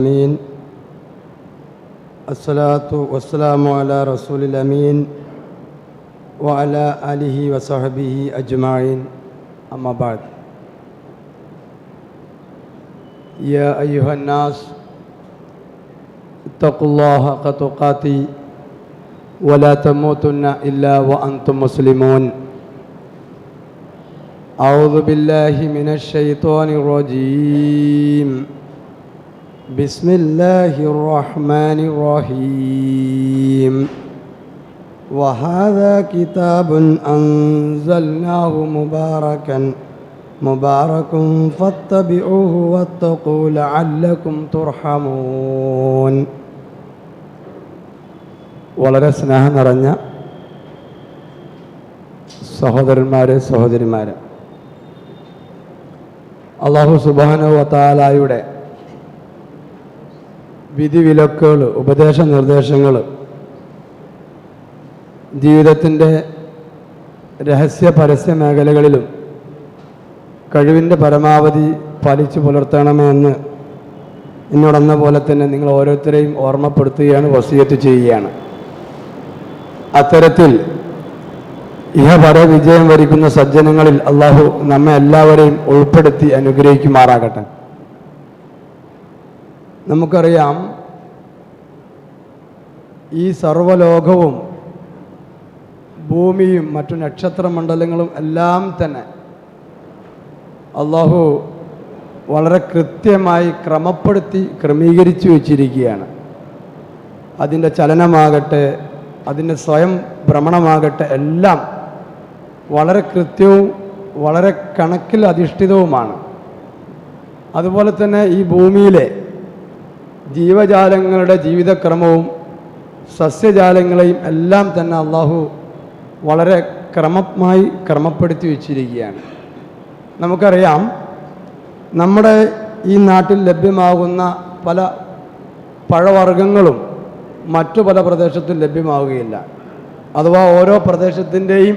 الأمين. الصلاة والسلام على رسول الأمين وعلى آله وصحبه أجمعين. أما بعد. يا أيها الناس اتقوا الله حق ولا تموتن إلا وأنتم مسلمون. أعوذ بالله من الشيطان الرجيم. بسم الله الرحمن الرحيم وهذا كتاب أنزلناه مباركا مبارك فاتبعوه واتقوا لعلكم ترحمون വളരെ സ്നേഹം നിറഞ്ഞ സഹോദരന്മാരെ സഹോദരിമാരെ അള്ളാഹു സുബാനു വത്താലായുടെ വിധിവിലക്കുകൾ ഉപദേശ നിർദ്ദേശങ്ങൾ ജീവിതത്തിന്റെ രഹസ്യ പരസ്യ മേഖലകളിലും കഴിവിന്റെ പരമാവധി പാലിച്ചു പുലർത്തണമെന്ന് എന്നോടെന്ന പോലെ തന്നെ നിങ്ങൾ ഓരോരുത്തരെയും ഓർമ്മപ്പെടുത്തുകയാണ് വസീയത്ത് ചെയ്യുകയാണ്. അത്തരത്തിൽ ഇഹപര വിജയം വരിക്കുന്ന സജ്ജനങ്ങളിൽ അള്ളാഹു നമ്മെ എല്ലാവരെയും ഉൾപ്പെടുത്തി അനുഗ്രഹിക്കുമാറാകട്ടെ. നമുക്കറിയാം ഈ സർവലോകവും ഭൂമിയും മറ്റു നക്ഷത്രമണ്ഡലങ്ങളും എല്ലാം തന്നെ അള്ളാഹു വളരെ കൃത്യമായി ക്രമപ്പെടുത്തി ക്രമീകരിച്ചു വച്ചിരിക്കുകയാണ്. അതിന്റെ ചലനമാകട്ടെ അതിന്റെ സ്വയം ഭ്രമണമാകട്ടെ എല്ലാം വളരെ കൃത്യവും വളരെ കണക്കിൽ അധിഷ്ഠിതവുമാണ് അതുപോലെ തന്നെ ഈ ഭൂമിയിലെ ജീവജാലങ്ങളുടെ ജീവിതക്രമവും സസ്യജാലങ്ങളെയും എല്ലാം തന്നെ അള്ളാഹു വളരെ ക്രമമായി ക്രമപ്പെടുത്തി വച്ചിരിക്കുകയാണ്. നമുക്കറിയാം നമ്മുടെ ഈ നാട്ടിൽ ലഭ്യമാകുന്ന പല പഴവർഗങ്ങളും മറ്റു പല പ്രദേശത്തും ലഭ്യമാവുകയില്ല. അഥവാ ഓരോ പ്രദേശത്തിന്റെയും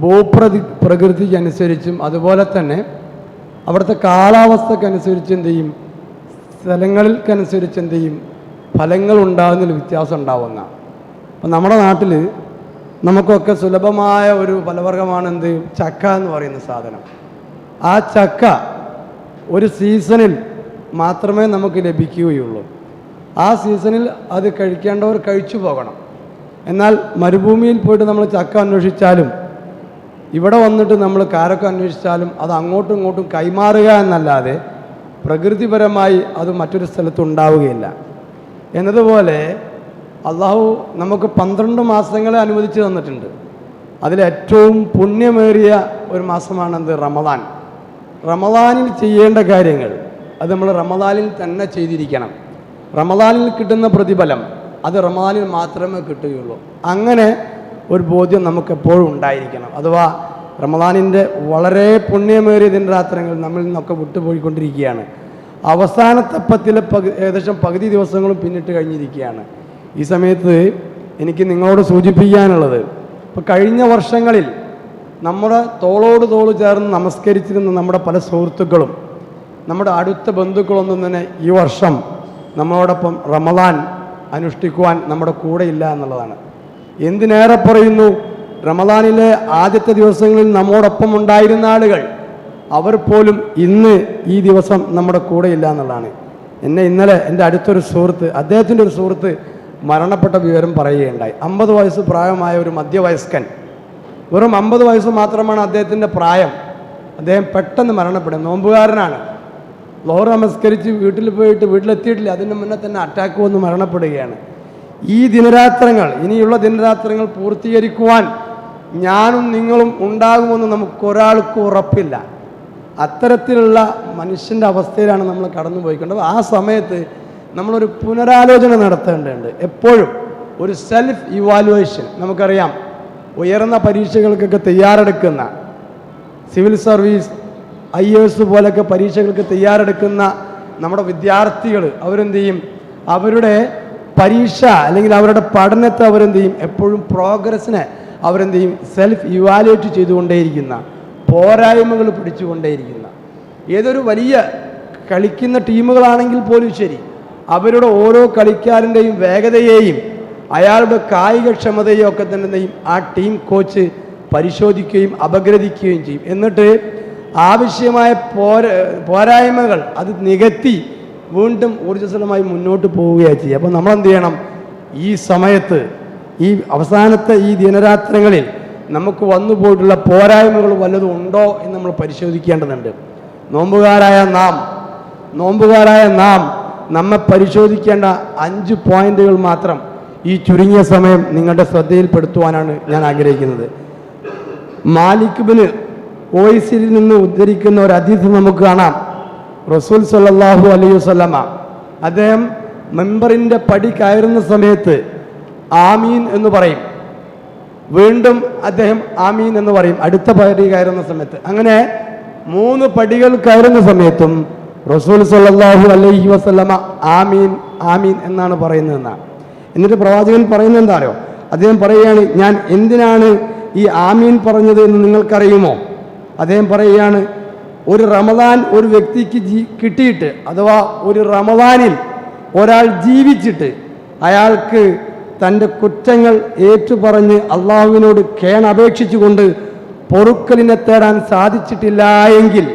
ഭൂപ്രതി പ്രകൃതിക്കനുസരിച്ചും അതുപോലെ തന്നെ അവിടുത്തെ കാലാവസ്ഥക്കനുസരിച്ച് എന്ത് ചെയ്യും? സ്ഥലങ്ങൾക്കനുസരിച്ച് എന്ത് ചെയ്യും? ഫലങ്ങൾ ഉണ്ടാകുന്നതിൽ വ്യത്യാസം ഉണ്ടാവുന്ന. അപ്പം നമ്മുടെ നാട്ടിൽ നമുക്കൊക്കെ സുലഭമായ ഒരു ഫലവർഗമാണ് എന്ത്? ചക്ക എന്ന് പറയുന്ന സാധനം. ആ ചക്ക ഒരു സീസണിൽ മാത്രമേ നമുക്ക് ലഭിക്കുകയുള്ളൂ. ആ സീസണിൽ അത് കഴിക്കേണ്ടവർ കഴിച്ചു പോകണം. എന്നാൽ മരുഭൂമിയിൽ പോയിട്ട് നമ്മൾ ചക്ക അന്വേഷിച്ചാലും ഇവിടെ വന്നിട്ട് നമ്മൾ കാരക്ക അന്വേഷിച്ചാലും അത് അങ്ങോട്ടും ഇങ്ങോട്ടും കൈമാറുക എന്നല്ലാതെ പ്രകൃതിപരമായി അത് മറ്റൊരു സ്ഥലത്ത് ഉണ്ടാവുകയില്ല. എന്നതുപോലെ അള്ളാഹു നമുക്ക് പന്ത്രണ്ട് മാസങ്ങളെ അനുവദിച്ചു തന്നിട്ടുണ്ട്. അതിലേറ്റവും പുണ്യമേറിയ ഒരു മാസമാണെന്ത്? റമദാൻ. റമദാനിൽ ചെയ്യേണ്ട കാര്യങ്ങൾ അത് നമ്മൾ റമദാനിൽ തന്നെ ചെയ്തിരിക്കണം. റമദാനിൽ കിട്ടുന്ന പ്രതിഫലം അത് റമദാനിൽ മാത്രമേ കിട്ടുകയുള്ളൂ. അങ്ങനെ ഒരു ബോധ്യം നമുക്കെപ്പോഴും ഉണ്ടായിരിക്കണം. അഥവാ റമദാനിന്റെ വളരെ പുണ്യമേറിയ ദിനരാത്രങ്ങൾ നമ്മളിൽ നിന്നൊക്കെ വിട്ടുപോയിക്കൊണ്ടിരിക്കുകയാണ്. അവസാനത്തെ പത്തിലെ പകു ഏകദേശം പകുതി ദിവസങ്ങളും പിന്നിട്ട് കഴിഞ്ഞിരിക്കുകയാണ്. ഈ സമയത്ത് എനിക്ക് നിങ്ങളോട് സൂചിപ്പിക്കാനുള്ളത് ഇപ്പോൾ കഴിഞ്ഞ വർഷങ്ങളിൽ നമ്മുടെ തോളോട് തോൾ ചേർന്ന് നമസ്കരിച്ചിരുന്ന നമ്മുടെ പല സുഹൃത്തുക്കളും നമ്മുടെ അടുത്ത ബന്ധുക്കളൊന്നും തന്നെ ഈ വർഷം നമ്മളോടൊപ്പം റമദാൻ അനുഷ്ഠിക്കുവാൻ നമ്മുടെ കൂടെ ഇല്ല എന്നുള്ളതാണ്. എന്തിനേറെ പറയുന്നു? റമദാനിലെ ആദ്യത്തെ ദിവസങ്ങളിൽ നമ്മോടൊപ്പം ഉണ്ടായിരുന്ന ആളുകൾ അവർ പോലും ഇന്ന് ഈ ദിവസം നമ്മുടെ കൂടെ ഇല്ല എന്നുള്ളതാണ്. എന്നെ ഇന്നലെ എന്റെ അടുത്തൊരു സുഹൃത്ത് അദ്ദേഹത്തിന്റെ ഒരു സുഹൃത്ത് മരണപ്പെട്ട വിവരം പറയുകയുണ്ടായി. അമ്പത് വയസ്സ് പ്രായമായ ഒരു മധ്യവയസ്കൻ. വെറും അമ്പത് വയസ്സ് മാത്രമാണ് അദ്ദേഹത്തിന്റെ പ്രായം. അദ്ദേഹം പെട്ടെന്ന് മരണപ്പെടും. നോമ്പുകാരനാണ്. ലോഹർ നമസ്കരിച്ച് വീട്ടിൽ പോയിട്ട് വീട്ടിലെത്തിയിട്ടില്ല. അതിന് മുന്നേ തന്നെ അറ്റാക്ക് വന്ന് മരണപ്പെടുകയാണ്. ഈ ദിനരാത്രങ്ങൾ ഇനിയുള്ള ദിനരാത്രങ്ങൾ പൂർത്തീകരിക്കുവാൻ ഞാനും നിങ്ങളും ഉണ്ടാകുമെന്ന് നമുക്കൊരാൾക്ക് ഉറപ്പില്ല. അത്തരത്തിലുള്ള മനുഷ്യന്റെ അവസ്ഥയിലാണ് നമ്മൾ കടന്നു പോയിക്കേണ്ടത് ആ സമയത്ത് നമ്മളൊരു പുനരാലോചന നടത്തേണ്ടതുണ്ട്. എപ്പോഴും ഒരു സെൽഫ് ഇവാലുവേഷൻ നമുക്കറിയാം ഉയർന്ന പരീക്ഷകൾക്കൊക്കെ തയ്യാറെടുക്കുന്ന സിവിൽ സർവീസ് ഐ എസ് പോലൊക്കെ പരീക്ഷകൾക്ക് തയ്യാറെടുക്കുന്ന നമ്മുടെ വിദ്യാർത്ഥികൾ അവരെന്ത് ചെയ്യും അവരുടെ പരീക്ഷ അല്ലെങ്കിൽ അവരുടെ പഠനത്തെ അവരെന്ത് ചെയ്യും എപ്പോഴും പ്രോഗ്രസ്സിനെ അവരെന്ത് ചെയ്യും സെൽഫ് ഇവാലുവേറ്റ് ചെയ്തുകൊണ്ടേയിരിക്കുന്ന പോരായ്മകൾ പിടിച്ചുകൊണ്ടേയിരിക്കുന്ന. ഏതൊരു വലിയ കളിക്കുന്ന ടീമുകളാണെങ്കിൽ പോലും ശരി അവരുടെ ഓരോ കളിക്കാരന്റെയും വേഗതയെയും അയാളുടെ കായികക്ഷമതയും ഒക്കെ തന്നെ ആ ടീം കോച്ച് പരിശോധിക്കുകയും അപഗ്രഥിക്കുകയും ചെയ്യും. എന്നിട്ട് ആവശ്യമായ പോര പോരായ്മകൾ അത് നികത്തി വീണ്ടും ഊർജസ്വലമായി മുന്നോട്ട് പോവുകയാണ് ചെയ്യുക. അപ്പോൾ നമ്മൾ എന്ത് ചെയ്യണം ഈ സമയത്ത് ഈ അവസാനത്തെ ഈ ദിനരാത്രങ്ങളിൽ നമുക്ക് വന്നു പോയിട്ടുള്ള പോരായ്മകൾ വല്ലതും ഉണ്ടോ എന്ന് നമ്മൾ പരിശോധിക്കേണ്ടതുണ്ട്. നോമ്പുകാരായ നാം നോമ്പുകാരായ നാം നമ്മെ പരിശോധിക്കേണ്ട അഞ്ച് പോയിന്റുകൾ മാത്രം ഈ ചുരുങ്ങിയ സമയം നിങ്ങളുടെ ശ്രദ്ധയിൽപ്പെടുത്തുവാനാണ് ഞാൻ ആഗ്രഹിക്കുന്നത്. മാലിക് ബിന് ഓയിസിൽ നിന്ന് ഉദ്ധരിക്കുന്ന ഒരു അതിഥി നമുക്ക് കാണാം. റസൂൽ സല്ലാഹു അലൈഹി വസല്ലമ അദ്ദേഹം മെമ്പറിന്റെ പടി കയറുന്ന സമയത്ത് ആമീൻ എന്ന് പറയും. വീണ്ടും അദ്ദേഹം ആമീൻ എന്ന് പറയും. അടുത്ത പടി കയറുന്ന സമയത്ത്. അങ്ങനെ മൂന്ന് പടികൾ കയറുന്ന സമയത്തും റസൂൽ സല്ലാഹു അലൈഹി വസ്ലമ ആമീൻ ആമീൻ എന്നാണ് പറയുന്നതെന്നാണ് എന്നിട്ട് പ്രവാചകൻ പറയുന്നത് എന്താണോ? അദ്ദേഹം പറയുകയാണ് ഞാൻ എന്തിനാണ് ഈ ആമീൻ പറഞ്ഞത് എന്ന് നിങ്ങൾക്കറിയുമോ? അദ്ദേഹം പറയുകയാണ് ഒരു റമദാൻ ഒരു വ്യക്തിക്ക് ജീ കിട്ടിയിട്ട് അഥവാ ഒരു റമദാനിൽ ഒരാൾ ജീവിച്ചിട്ട് അയാൾക്ക് തന്റെ കുറ്റങ്ങൾ ഏറ്റുപറഞ്ഞ് അള്ളാഹുവിനോട് കേണപേക്ഷിച്ചുകൊണ്ട് പൊറുക്കലിനെ തേടാൻ സാധിച്ചിട്ടില്ല എങ്കിൽ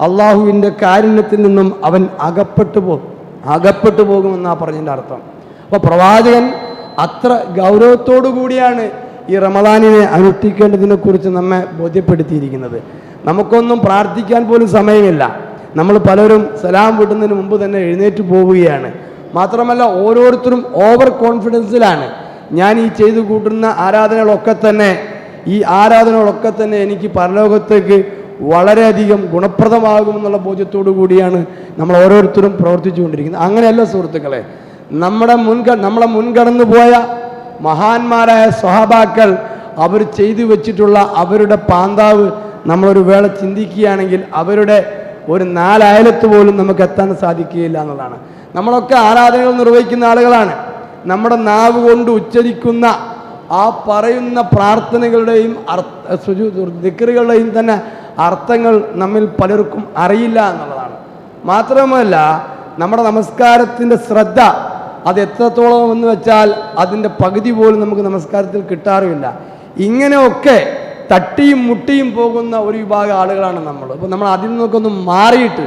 അള്ളാഹുവിന്റെ കാരുണ്യത്തിൽ നിന്നും അവൻ അകപ്പെട്ടു പോകും അകപ്പെട്ടു പോകുമെന്നാണ് പറഞ്ഞതിന്റെ അർത്ഥം. അപ്പോൾ പ്രവാചകൻ അത്ര ഗൗരവത്തോടു കൂടിയാണ് ഈ റമദാനിനെ അനുഷ്ഠിക്കേണ്ടതിനെ കുറിച്ച് നമ്മെ ബോധ്യപ്പെടുത്തിയിരിക്കുന്നത്. നമുക്കൊന്നും പ്രാർത്ഥിക്കാൻ പോലും സമയമില്ല. നമ്മൾ പലരും സലാം വിടുന്നതിന് മുമ്പ് തന്നെ എഴുന്നേറ്റ് പോവുകയാണ്. മാത്രമല്ല ഓരോരുത്തരും ഓവർ കോൺഫിഡൻസിലാണ് ഞാൻ ഈ ചെയ്തു കൂട്ടുന്ന ആരാധനകളൊക്കെ തന്നെ ഈ ആരാധനകളൊക്കെ തന്നെ എനിക്ക് പരലോകത്തേക്ക് വളരെയധികം ഗുണപ്രദമാകുമെന്നുള്ള ബോധ്യത്തോടു കൂടിയാണ് നമ്മൾ ഓരോരുത്തരും പ്രവർത്തിച്ചുകൊണ്ടിരിക്കുന്നത്. അങ്ങനെയല്ല സുഹൃത്തുക്കളെ നമ്മുടെ മുൻക നമ്മളെ മുൻകടന്നു പോയ മഹാന്മാരായ സ്വഹാബാക്കൾ അവർ ചെയ്തു വെച്ചിട്ടുള്ള അവരുടെ പാന്താവ് നമ്മളൊരു വേള ചിന്തിക്കുകയാണെങ്കിൽ അവരുടെ ഒരു നാലയലത്ത് പോലും നമുക്ക് എത്താൻ സാധിക്കുകയില്ല എന്നുള്ളതാണ്. നമ്മളൊക്കെ ആരാധനകൾ നിർവഹിക്കുന്ന ആളുകളാണ്. നമ്മുടെ നാവ് കൊണ്ട് ഉച്ചരിക്കുന്ന ആ പറയുന്ന പ്രാർത്ഥനകളുടെയും അർത്ഥ ദിക്കറുകളുടെയും തന്നെ അർത്ഥങ്ങൾ നമ്മിൽ പലർക്കും അറിയില്ല എന്നുള്ളതാണ്. മാത്രമല്ല നമ്മുടെ നമസ്കാരത്തിന്റെ ശ്രദ്ധ അത് എത്രത്തോളം എന്ന് വെച്ചാൽ അതിന്റെ പകുതി പോലും നമുക്ക് നമസ്കാരത്തിൽ കിട്ടാറുമില്ല. ഇങ്ങനെയൊക്കെ തട്ടിയും മുട്ടിയും പോകുന്ന ഒരു വിഭാഗം ആളുകളാണ് നമ്മൾ. അപ്പോൾ നമ്മൾ അതിൽ നിന്നൊക്കെ ഒന്ന് മാറിയിട്ട്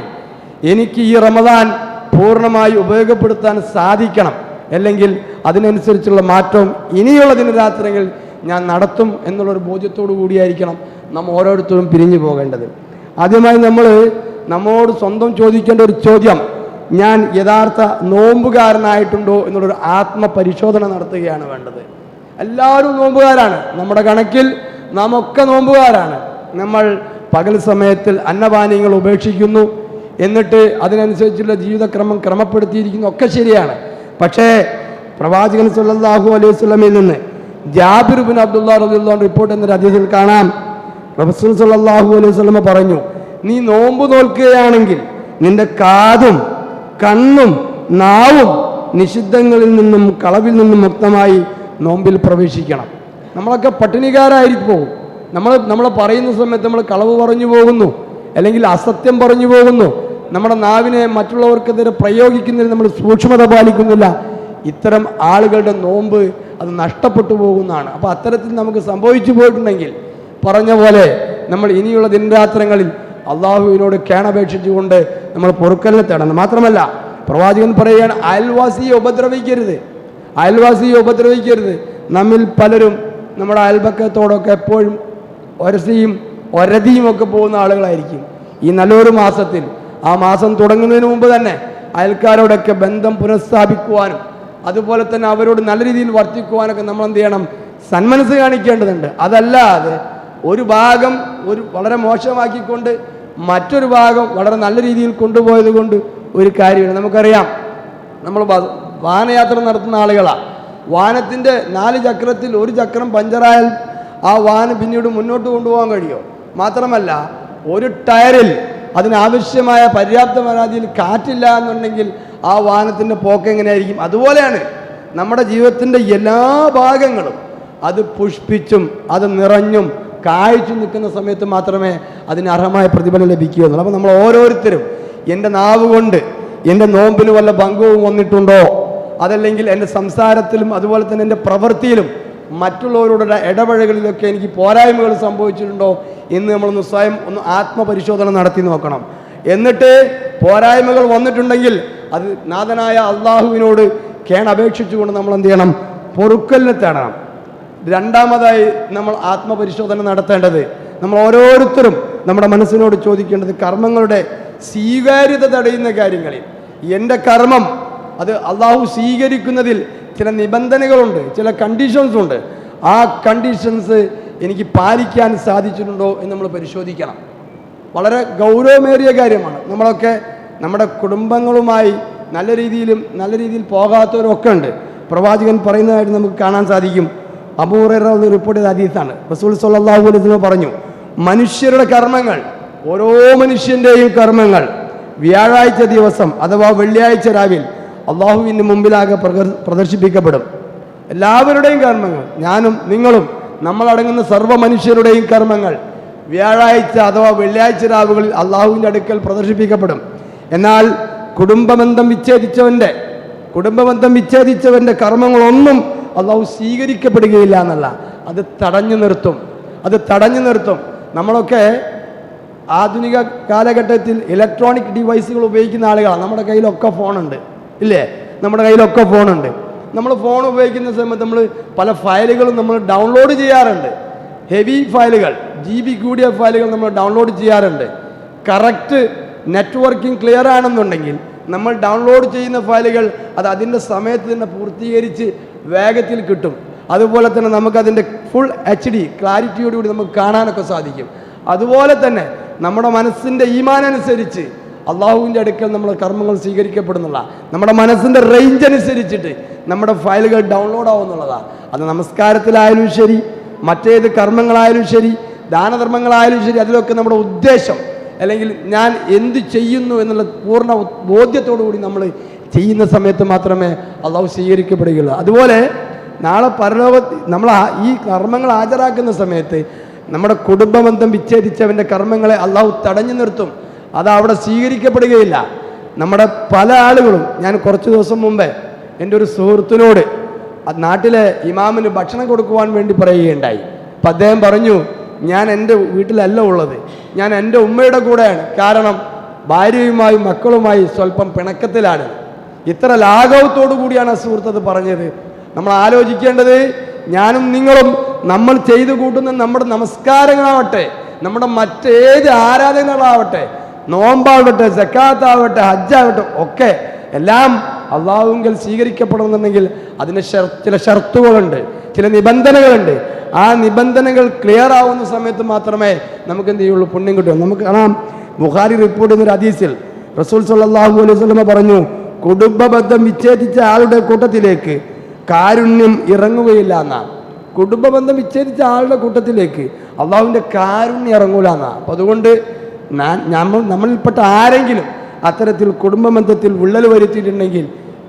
എനിക്ക് ഈ റമദാൻ പൂർണമായി ഉപയോഗപ്പെടുത്താൻ സാധിക്കണം. അല്ലെങ്കിൽ അതിനനുസരിച്ചുള്ള മാറ്റവും ഇനിയുള്ള ദിനരാത്രങ്ങളിൽ ഞാൻ നടത്തും എന്നുള്ളൊരു ബോധ്യത്തോടു കൂടിയായിരിക്കണം നാം ഓരോരുത്തരും പിരിഞ്ഞു പോകേണ്ടത്. ആദ്യമായി നമ്മൾ നമ്മോട് സ്വന്തം ചോദിക്കേണ്ട ഒരു ചോദ്യം ഞാൻ യഥാർത്ഥ നോമ്പുകാരനായിട്ടുണ്ടോ എന്നുള്ളൊരു ആത്മപരിശോധന നടത്തുകയാണ് വേണ്ടത്. എല്ലാവരും നോമ്പുകാരാണ്. നമ്മുടെ കണക്കിൽ നാം ഒക്കെ നോമ്പുകാരാണ്. നമ്മൾ പകൽ സമയത്തിൽ അന്നപാനീയങ്ങൾ ഉപേക്ഷിക്കുന്നു. എന്നിട്ട് അതിനനുസരിച്ചുള്ള ജീവിതക്രമം ക്രമപ്പെടുത്തിയിരിക്കുന്ന ഒക്കെ ശരിയാണ്. പക്ഷേ പ്രവാചകൻ സുല്ലാഹു അലൈഹി സ്വലമിൽ നിന്ന് ജാബിർബിൻ അബ്ദുള്ള റളിയല്ലാഹു റിപ്പോർട്ട് എന്നൊരു ഹദീസിൽ കാണാം. റസൂൽ സല്ലല്ലാഹു അലൈഹി സ്വലമ പറഞ്ഞു നീ നോമ്പ് നോൽക്കുകയാണെങ്കിൽ നിന്റെ കാതും കണ്ണും നാവും നിഷിദ്ധങ്ങളിൽ നിന്നും കളവിൽ നിന്നും മുക്തമായി നോമ്പിൽ പ്രവേശിക്കണം. നമ്മളൊക്കെ പട്ടിണിക്കാരായിരിക്കും. പോകും നമ്മൾ നമ്മൾ പറയുന്ന സമയത്ത് നമ്മൾ കളവ് പറഞ്ഞു പോകുന്നു. അല്ലെങ്കിൽ അസത്യം പറഞ്ഞു പോകുന്നു. നമ്മുടെ നാവിനെ മറ്റുള്ളവർക്കെതിരെ പ്രയോഗിക്കുന്നതിൽ നമ്മൾ സൂക്ഷ്മത പാലിക്കുന്നില്ല. ഇത്തരം ആളുകളുടെ നോമ്പ് അത് നഷ്ടപ്പെട്ടു പോകുന്നതാണ്. അപ്പോൾ അത്തരത്തിൽ നമുക്ക് സംഭവിച്ചു പോയിട്ടുണ്ടെങ്കിൽ പറഞ്ഞ പോലെ നമ്മൾ ഇനിയുള്ള ദിനരാത്രങ്ങളിൽ അള്ളാഹുവിനോട് കേണപേക്ഷിച്ചുകൊണ്ട് നമ്മൾ പൊറുക്കലിനെ തേടണം. മാത്രമല്ല പ്രവാചകൻ പറയുകയാണ് അയൽവാസിയെ ഉപദ്രവിക്കരുത്. അയൽവാസിയെ ഉപദ്രവിക്കരുത്. നമ്മിൽ പലരും നമ്മുടെ അയൽപക്കത്തോടൊക്കെ എപ്പോഴും ഒരസിയും ഒരതിയും ഒക്കെ പോകുന്ന ആളുകളായിരിക്കും. ഈ നല്ലൊരു മാസത്തിൽ ആ മാസം തുടങ്ങുന്നതിന് മുമ്പ് തന്നെ അയൽക്കാരോടൊക്കെ ബന്ധം പുനഃസ്ഥാപിക്കുവാനും അതുപോലെ തന്നെ അവരോട് നല്ല രീതിയിൽ വർത്തിക്കുവാനൊക്കെ നമ്മൾ എന്ത് ചെയ്യണം സന്മനസ് കാണിക്കേണ്ടതുണ്ട്. അതല്ലാതെ ഒരു ഭാഗം ഒരു വളരെ മോശമാക്കിക്കൊണ്ട് മറ്റൊരു ഭാഗം വളരെ നല്ല രീതിയിൽ കൊണ്ടുപോയത് കൊണ്ട് ഒരു കാര്യമില്ല. നമുക്കറിയാം നമ്മൾ വാഹനയാത്ര നടത്തുന്ന ആളുകളാണ് വാഹനത്തിന്റെ നാല് ചക്രത്തിൽ ഒരു ചക്രം പഞ്ചറായാൽ ആ വാഹനം പിന്നീട് മുന്നോട്ട് കൊണ്ടുപോകാൻ കഴിയുമോ മാത്രമല്ല ഒരു ടയറിൽ അതിനാവശ്യമായ പര്യാപ്ത പരാതിയിൽ കാറ്റില്ല എന്നുണ്ടെങ്കിൽ ആ വാഹനത്തിന്റെ പോക്ക് എങ്ങനെയായിരിക്കും? അതുപോലെയാണ് നമ്മുടെ ജീവിതത്തിന്റെ എല്ലാ ഭാഗങ്ങളും. അത് പുഷ്പിച്ചും അത് നിറഞ്ഞും കാഴ്ച നിൽക്കുന്ന സമയത്ത് മാത്രമേ അതിന് അർഹമായ പ്രതിഫലം ലഭിക്കുകയുള്ളൂ. അപ്പോൾ നമ്മൾ ഓരോരുത്തരും എന്റെ നാവ് കൊണ്ട് എന്റെ നോമ്പിന് വല്ല ഭംഗവും വന്നിട്ടുണ്ടോ? അതല്ലെങ്കിൽ എന്റെ സംസാരത്തിലും അതുപോലെ തന്നെ എന്റെ പ്രവൃത്തിയിലും മറ്റുള്ളവരുടെ ഇടപഴകലിലൊക്കെ എനിക്ക് പോരായ്മകൾ സംഭവിച്ചിട്ടുണ്ടോ എന്ന് നമ്മളൊന്ന് സ്വയം ഒന്ന് ആത്മപരിശോധന നടത്തി നോക്കണം. എന്നിട്ട് പോരായ്മകൾ വന്നിട്ടുണ്ടെങ്കിൽ അത് നാഥനായ അള്ളാഹുവിനോട് കേണപേക്ഷിച്ചുകൊണ്ട് നമ്മൾ എന്ത് ചെയ്യണം? പൊറുക്കലിനെ തേടണം. രണ്ടാമതായി നമ്മൾ ആത്മപരിശോധന നടത്തേണ്ടത്. നമ്മൾ ഓരോരുത്തരും നമ്മുടെ മനസ്സിനോട് ചോദിക്കേണ്ടത് കർമ്മങ്ങളുടെ സ്വീകാര്യത തടയുന്ന കാര്യങ്ങളിൽ. എന്റെ കർമ്മം അത് അള്ളാഹു സ്വീകരിക്കുന്നതിൽ ചില നിബന്ധനകളുണ്ട് ചില കണ്ടീഷൻസ് ഉണ്ട്. ആ കണ്ടീഷൻസ് എനിക്ക് പാലിക്കാൻ സാധിച്ചിട്ടുണ്ടോ എന്ന് നമ്മൾ പരിശോധിക്കണം. വളരെ ഗൗരവമേറിയ കാര്യമാണ്. നമ്മളൊക്കെ നമ്മുടെ കുടുംബങ്ങളുമായി നല്ല രീതിയിലും നല്ല രീതിയിൽ പോകാത്തവരൊക്കെ ഉണ്ട്. പ്രവാചകൻ പറയുന്നതായിട്ട് നമുക്ക് കാണാൻ സാധിക്കും. അബൂറ റിപ്പോർട്ട് ചെയ്ത അതീതാണ് റസൂൽ വസല്ലം പറഞ്ഞു മനുഷ്യരുടെ കർമ്മങ്ങൾ ഓരോ മനുഷ്യന്റെയും കർമ്മങ്ങൾ വ്യാഴാഴ്ച ദിവസം അഥവാ വെള്ളിയാഴ്ച രാവിൽ അള്ളാഹുവിന്റെ മുമ്പിലാകെ പ്രദർശിപ്പിക്കപ്പെടും. എല്ലാവരുടെയും കർമ്മങ്ങൾ ഞാനും നിങ്ങളും നമ്മളടങ്ങുന്ന സർവ മനുഷ്യരുടെയും കർമ്മങ്ങൾ വ്യാഴാഴ്ച അഥവാ വെള്ളിയാഴ്ച രാവുകളിൽ അള്ളാഹുവിന്റെ അടുക്കൽ പ്രദർശിപ്പിക്കപ്പെടും. എന്നാൽ കുടുംബബന്ധം വിച്ഛേദിച്ചവന്റെ കുടുംബബന്ധം വിച്ഛേദിച്ചവന്റെ കർമ്മങ്ങളൊന്നും അള്ളാഹു സ്വീകരിക്കപ്പെടുകയില്ല എന്നല്ല. അത് തടഞ്ഞു നിർത്തും. അത് തടഞ്ഞു നിർത്തും. നമ്മളൊക്കെ ആധുനിക കാലഘട്ടത്തിൽ ഇലക്ട്രോണിക് ഡിവൈസുകൾ ഉപയോഗിക്കുന്ന ആളുകളാണ്. നമ്മുടെ കയ്യിലൊക്കെ ഫോണുണ്ട്. ഇല്ലേ? നമ്മുടെ കയ്യിലൊക്കെ ഫോണുണ്ട്. നമ്മൾ ഫോൺ ഉപയോഗിക്കുന്ന സമയത്ത് നമ്മൾ പല ഫയലുകളും നമ്മൾ ഡൗൺലോഡ് ചെയ്യാറുണ്ട്. ഹെവി ഫയലുകൾ ജി ബി കൂടിയ ഫയലുകൾ നമ്മൾ ഡൗൺലോഡ് ചെയ്യാറുണ്ട്. കറക്റ്റ് നെറ്റ്വർക്കിംഗ് ക്ലിയർ ആണെന്നുണ്ടെങ്കിൽ നമ്മൾ ഡൗൺലോഡ് ചെയ്യുന്ന ഫയലുകൾ അത് അതിന്റെ സമയത്ത് തന്നെ പൂർത്തീകരിച്ച് വേഗത്തിൽ കിട്ടും. അതുപോലെ തന്നെ നമുക്കതിന്റെ ഫുൾ എച്ച് ഡി ക്ലാരിറ്റിയോടുകൂടി നമുക്ക് കാണാനൊക്കെ സാധിക്കും. അതുപോലെ തന്നെ നമ്മുടെ മനസ്സിന്റെ ഈമാനനുസരിച്ച് അള്ളാഹുവിന്റെ അടുക്കൽ നമ്മൾ കർമ്മങ്ങൾ സ്വീകരിക്കപ്പെടുന്നുള്ള നമ്മുടെ മനസ്സിന്റെ റേഞ്ച് അനുസരിച്ചിട്ട് നമ്മുടെ ഫയലുകൾ ഡൗൺലോഡ് ആവുന്നുള്ളതാണ് അത് നമസ്കാരത്തിലായാലും ശരി മറ്റേത് കർമ്മങ്ങളായാലും ശരി ദാനധർമ്മങ്ങളായാലും ശരി അതിലൊക്കെ നമ്മുടെ ഉദ്ദേശം അല്ലെങ്കിൽ ഞാൻ എന്ത് ചെയ്യുന്നു എന്നുള്ള പൂർണ ബോധ്യത്തോടു കൂടി നമ്മൾ ചെയ്യുന്ന സമയത്ത് മാത്രമേ അള്ളാഹു സ്വീകരിക്കപ്പെടുകയുള്ളൂ. അതുപോലെ നാളെ പരലോക നമ്മൾ ഈ കർമ്മങ്ങൾ ഹാജരാക്കുന്ന സമയത്ത് നമ്മുടെ കുടുംബബന്ധം വിച്ഛേദിച്ചവന്റെ കർമ്മങ്ങളെ അള്ളാഹു തടഞ്ഞു നിർത്തും. അത് അവിടെ സ്വീകരിക്കപ്പെടുകയില്ല. നമ്മുടെ പല ആളുകളും ഞാൻ കുറച്ച് ദിവസം മുമ്പേ എന്റെ ഒരു സുഹൃത്തിനോട് നാട്ടിലെ ഇമാമിന് ഭക്ഷണം കൊടുക്കുവാൻ വേണ്ടി പറയുകയുണ്ടായി. അപ്പം അദ്ദേഹം പറഞ്ഞു ഞാൻ എന്റെ വീട്ടിലല്ല ഉള്ളത്. ഞാൻ എന്റെ ഉമ്മയുടെ കൂടെയാണ്. കാരണം ഭാര്യയുമായി മക്കളുമായി സ്വല്പം പിണക്കത്തിലാണ്. ഇത്ര ലാഘവത്തോടു കൂടിയാണ് ആ സുഹൃത്ത് അത് പറഞ്ഞത്. നമ്മൾ ആലോചിക്കേണ്ടത് ഞാനും നിങ്ങളും നമ്മൾ ചെയ്തു കൂട്ടുന്ന നമ്മുടെ നമസ്കാരങ്ങളാവട്ടെ നമ്മുടെ മറ്റേത് ആരാധനകളാവട്ടെ നോമ്പാവട്ടെ സക്കാത്താവട്ടെ ഹജ്ജാവട്ടെ ഒക്കെ എല്ലാം അള്ളാഹുങ്കൽ സ്വീകരിക്കപ്പെടുന്നുണ്ടെങ്കിൽ അതിന് ചില ഷർത്തുകളുണ്ട് ചില നിബന്ധനകളുണ്ട്. ആ നിബന്ധനകൾ ക്ലിയർ ആവുന്ന സമയത്ത് മാത്രമേ നമുക്ക് എന്ത് ചെയ്യുള്ളൂ? പുണ്യം കിട്ടൂ നമുക്ക് കാണാം ബുഹാരി റിപ്പോർട്ട് ഒരു ഹദീസിൽ റസൂൽ സല്ലാഹു അലൈഹി സ്വലമ പറഞ്ഞു കുടുംബബന്ധം വിച്ഛേദിച്ച ആളുടെ കൂട്ടത്തിലേക്ക് കാരുണ്യം ഇറങ്ങുകയില്ല എന്നാണ്. കുടുംബബന്ധം വിച്ഛേദിച്ച ആളുടെ കൂട്ടത്തിലേക്ക് അള്ളാഹുവിന്റെ കാരുണ്യം ഇറങ്ങൂല എന്നാണ്. അപ്പം അതുകൊണ്ട് നമ്മളിൽപ്പെട്ട ആരെങ്കിലും അത്തരത്തിൽ കുടുംബബന്ധത്തിൽ വിള്ളൽ വരുത്തിയിട്ടുണ്ടെങ്കിൽ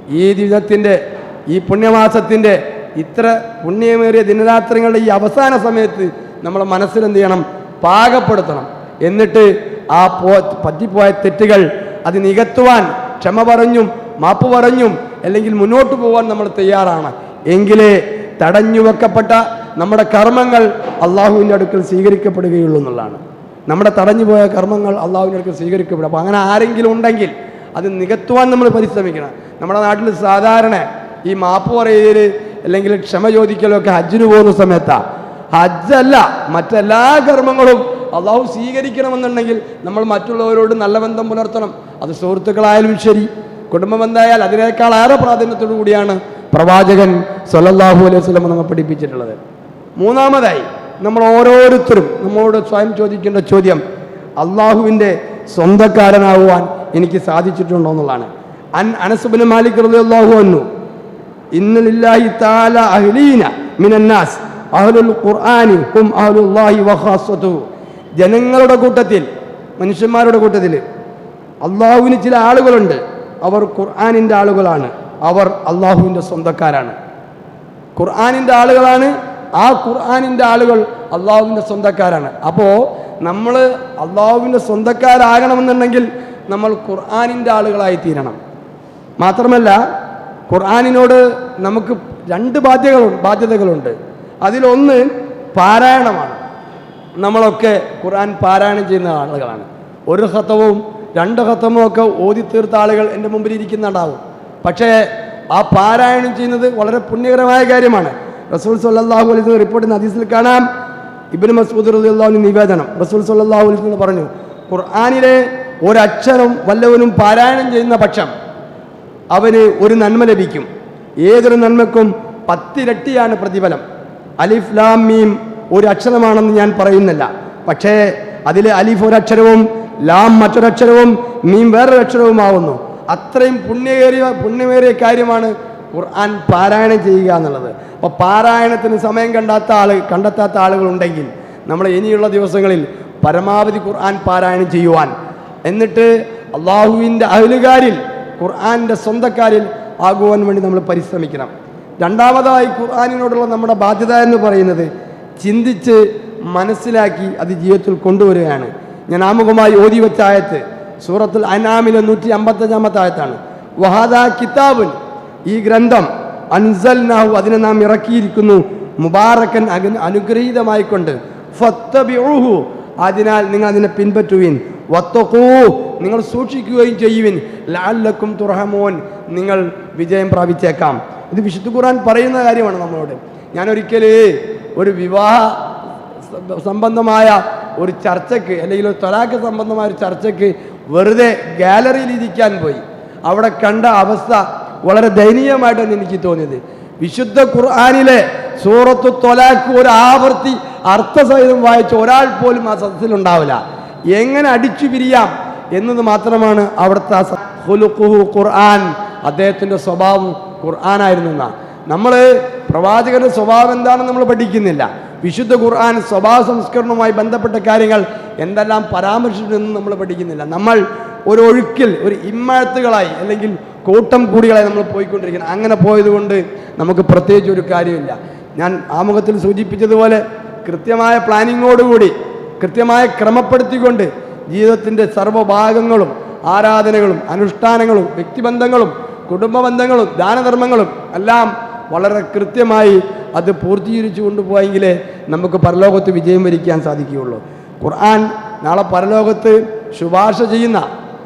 ഈ ദിനത്തിന്റെ ഈ പുണ്യമാസത്തിന്റെ ഇത്ര പുണ്യമേറിയ ദിനരാത്രങ്ങളുടെ ഈ അവസാന സമയത്ത് നമ്മൾ മനസ്സിലെന്ത് ചെയ്യണം? പാകപ്പെടുത്തണം. എന്നിട്ട് ആ പോ പറ്റിപ്പോയ തെറ്റുകൾ അത് നികത്തുവാൻ ക്ഷമ പറഞ്ഞും മാപ്പ് പറഞ്ഞും അല്ലെങ്കിൽ മുന്നോട്ട് പോകാൻ നമ്മൾ തയ്യാറാണ്. എങ്കിലേ തടഞ്ഞു വെക്കപ്പെട്ട നമ്മുടെ കർമ്മങ്ങൾ അള്ളാഹുവിന്റെ അടുക്കൽ സ്വീകരിക്കപ്പെടുകയുള്ളൂ എന്നുള്ളതാണ്. നമ്മുടെ തടഞ്ഞുപോയ കർമ്മങ്ങൾ അള്ളാഹുവിനടുക്ക് സ്വീകരിക്കപ്പെടും. അപ്പോൾ അങ്ങനെ ആരെങ്കിലും ഉണ്ടെങ്കിൽ അത് നികത്തുവാൻ നമ്മൾ പരിശ്രമിക്കണം. നമ്മുടെ നാട്ടിൽ സാധാരണ ഈ മാപ്പ് പറയൽ അല്ലെങ്കിൽ ക്ഷമ ചോദിക്കലൊക്കെ ഹജ്ജിന് പോകുന്ന സമയത്താണ് ഹജ്ജല്ല മറ്റെല്ലാ കർമ്മങ്ങളും അള്ളാഹു സ്വീകരിക്കണമെന്നുണ്ടെങ്കിൽ നമ്മൾ മറ്റുള്ളവരോട് നല്ല ബന്ധം പുലർത്തണം. അത് സുഹൃത്തുക്കളായാലും ശരി കുടുംബബന്ധമായാൽ അതിനേക്കാൾ ഏറെ പ്രാധാന്യത്തോടു കൂടിയാണ് പ്രവാചകൻ സൊല്ലാഹു അലൈഹി സ്വലം നമ്മൾ പഠിപ്പിച്ചിട്ടുള്ളത്. മൂന്നാമതായി നമ്മൾ ഓരോരുത്തരും നമ്മളോട് സ്വയം ചോദിക്കേണ്ട ചോദ്യം അള്ളാഹുവിന്റെ സ്വന്തക്കാരനാകുവാൻ എനിക്ക് സാധിച്ചിട്ടുണ്ടോ എന്നുള്ളതാണ്. അൻ അനസുബിന് മാലിക് റളിയല്ലാഹു അൻഹു ഇന്ന ലില്ലാഹി തആല അഹ്ലീന മിനന്നാസ് അഹ്ലുൽ അഹ്ലുല്ലാഹി ജനങ്ങളുടെ കൂട്ടത്തിൽ മനുഷ്യന്മാരുടെ കൂട്ടത്തിൽ അള്ളാഹുവിന് ചില ആളുകളുണ്ട്. അവർ ഖുർആാനിന്റെ ആളുകളാണ്. അവർ അള്ളാഹുവിന്റെ സ്വന്തക്കാരാണ്. ഖുർആാനിന്റെ ആളുകളാണ് ആ ഖുർആാനിന്റെ ആളുകൾ അള്ളാഹുവിന്റെ സ്വന്തക്കാരാണ്. അപ്പോൾ നമ്മൾ അള്ളാഹുവിന്റെ സ്വന്തക്കാരാകണമെന്നുണ്ടെങ്കിൽ നമ്മൾ ഖുർആാനിന്റെ ആളുകളായി തീരണം മാത്രമല്ല ഖുർആാനിനോട് നമുക്ക് രണ്ട് ബാധ്യതകളുണ്ട് ബാധ്യതകളുണ്ട്. അതിലൊന്ന് പാരായണമാണ്. നമ്മളൊക്കെ ഖുർആൻ പാരായണം ചെയ്യുന്ന ആളുകളാണ്. ഒരു ഹത്തവും രണ്ട് ഹത്തവും ഒക്കെ ഓതി തീർത്ത ആളുകൾ എന്റെ മുമ്പിൽ ഇരിക്കുന്നുണ്ടാവും. പക്ഷേ ആ പാരായണം ചെയ്യുന്നത് വളരെ പുണ്യകരമായ കാര്യമാണ്. റസൂൽ സല്ലാഹു റിപ്പോർട്ട് ചെയ്യുന്ന ഹദീസിൽ കാണാം. ഇബ്നു മസൂദ് റളിയല്ലാഹു നിവേദനം. റസൂൽ സല്ലാഹു അലൈഹി പറഞ്ഞു ഖുർആാനിലെ ഒരക്ഷരം വല്ലവനും പാരായണം ചെയ്യുന്ന പക്ഷം അവന് ഒരു നന്മ ലഭിക്കും. ഏതൊരു നന്മക്കും പത്തിരട്ടിയാണ് പ്രതിഫലം. അലിഫ് ലാം മീം ഒരു അക്ഷരമാണെന്ന് ഞാൻ പറയുന്നില്ല. പക്ഷേ അതിലെ അലിഫ് ഒരക്ഷരവും ലാം മറ്റൊരക്ഷരവും മീം വേറൊരക്ഷരവുമാവുന്നു. അത്രയും പുണ്യമേറിയ പുണ്യമേറിയ കാര്യമാണ് ഖുർആൻ പാരായണം ചെയ്യുക എന്നുള്ളത്. അപ്പോൾ പാരായണത്തിന് സമയം കണ്ടാത്ത ആൾ കണ്ടെത്താത്ത ആളുകളുണ്ടെങ്കിൽ നമ്മൾ ഇനിയുള്ള ദിവസങ്ങളിൽ പരമാവധി ഖുർആൻ പാരായണം ചെയ്യുവാൻ. എന്നിട്ട് അള്ളാഹുവിന്റെ അഹലുകാരിൽ ഖുർആാനിന്റെ സ്വന്തക്കാരിൽ ആകുവാൻ വേണ്ടി നമ്മൾ പരിശ്രമിക്കണം. രണ്ടാമതായി ഖുർആാനിനോടുള്ള നമ്മുടെ ബാധ്യത എന്ന് പറയുന്നത് ചിന്തിച്ച് മനസ്സിലാക്കി അത് ജീവിതത്തിൽ കൊണ്ടുവരികയാണ്. ഞാൻ ആമുഖമായി ഓതി വെച്ച ആയത്ത് സൂറത്തുൽ അനാമിലെ നൂറ്റി അമ്പത്തഞ്ചാമത്തെ ആയത്താണ്. വഹാദ കിതാബുൻ ഈ ഗ്രന്ഥം അൻസൽനാഹു അതിനെ നാം ഇറക്കിയിരിക്കുന്നു. മുബാറക്കൻ അനുഗ്രഹീതമായിക്കൊണ്ട്. ഫത്തബിഹു അതിനാൽ നിങ്ങൾ അതിനെ പിൻപറ്റുവിൻ. വത്തക്കൂ നിങ്ങൾ സൂക്ഷിക്കുകയും ചെയ്യുവിൻ. ലാലക്കും തുറഹമോൻ നിങ്ങൾ വിജയം പ്രാപിച്ചേക്കാം. ഇത് വിശുദ്ധ ഖുർആൻ പറയുന്ന കാര്യമാണ് നമ്മളോട്. ഞാൻ ഒരിക്കലേ ഒരു വിവാഹ സംബന്ധമായ ഒരു ചർച്ചയ്ക്ക് അല്ലെങ്കിൽ ഒരു തൊലാക്ക് സംബന്ധമായ ഒരു ചർച്ചയ്ക്ക് വെറുതെ ഗാലറിയിൽ ഇരിക്കാൻ പോയി. അവിടെ കണ്ട അവസ്ഥ വളരെ ദയനീയമായിട്ടാണ് എനിക്ക് തോന്നിയത്. വിശുദ്ധ ഖുർആാനിലെ സൂറത്ത് തൊലാക്ക് ഒരു ആവർത്തി അർത്ഥസഹിതം വായിച്ച ഒരാൾ പോലും ആ സദസ്സിലുണ്ടാവില്ല എങ്ങനെ അടിച്ചു പിരിയാം എന്നത് മാത്രമാണ് അവിടുത്തെ ഖുർആൻ അദ്ദേഹത്തിന്റെ സ്വഭാവം ഖുർആനായിരുന്നു എന്നാ നമ്മൾ പ്രവാചകന്റെ സ്വഭാവം എന്താണെന്ന് നമ്മൾ പഠിക്കുന്നില്ല. വിശുദ്ധ ഖുർആൻ സ്വഭാവ സംസ്കരണവുമായി ബന്ധപ്പെട്ട കാര്യങ്ങൾ എന്തെല്ലാം പരാമർശിച്ചിട്ടുണ്ടെന്ന് നമ്മൾ പഠിക്കുന്നില്ല. നമ്മൾ ഒരു ഒഴുക്കിൽ ഒരു ഇമ്മഴത്തുകളായി അല്ലെങ്കിൽ കൂട്ടം കൂടികളായി നമ്മൾ പോയിക്കൊണ്ടിരിക്കുന്നത് അങ്ങനെ പോയതുകൊണ്ട് നമുക്ക് പ്രത്യേകിച്ച് ഒരു കാര്യമില്ല. ഞാൻ ആമുഖത്തിൽ സൂചിപ്പിച്ചതുപോലെ കൃത്യമായ പ്ലാനിങ്ങോടുകൂടി കൃത്യമായ ക്രമപ്പെടുത്തിക്കൊണ്ട് ജീവിതത്തിന്റെ സർവഭാഗങ്ങളും ആരാധനകളും അനുഷ്ഠാനങ്ങളും വ്യക്തിബന്ധങ്ങളും കുടുംബ ബന്ധങ്ങളും ദാനധർമ്മങ്ങളും എല്ലാം വളരെ കൃത്യമായി അത് പൂർത്തീകരിച്ചു കൊണ്ടുപോയെങ്കിലേ നമുക്ക് പരലോകത്ത് വിജയം വരിക്കാൻ സാധിക്കുകയുള്ളൂ. ഖുർആൻ നാളെ പരലോകത്ത് ശുപാർശ ചെയ്യുന്ന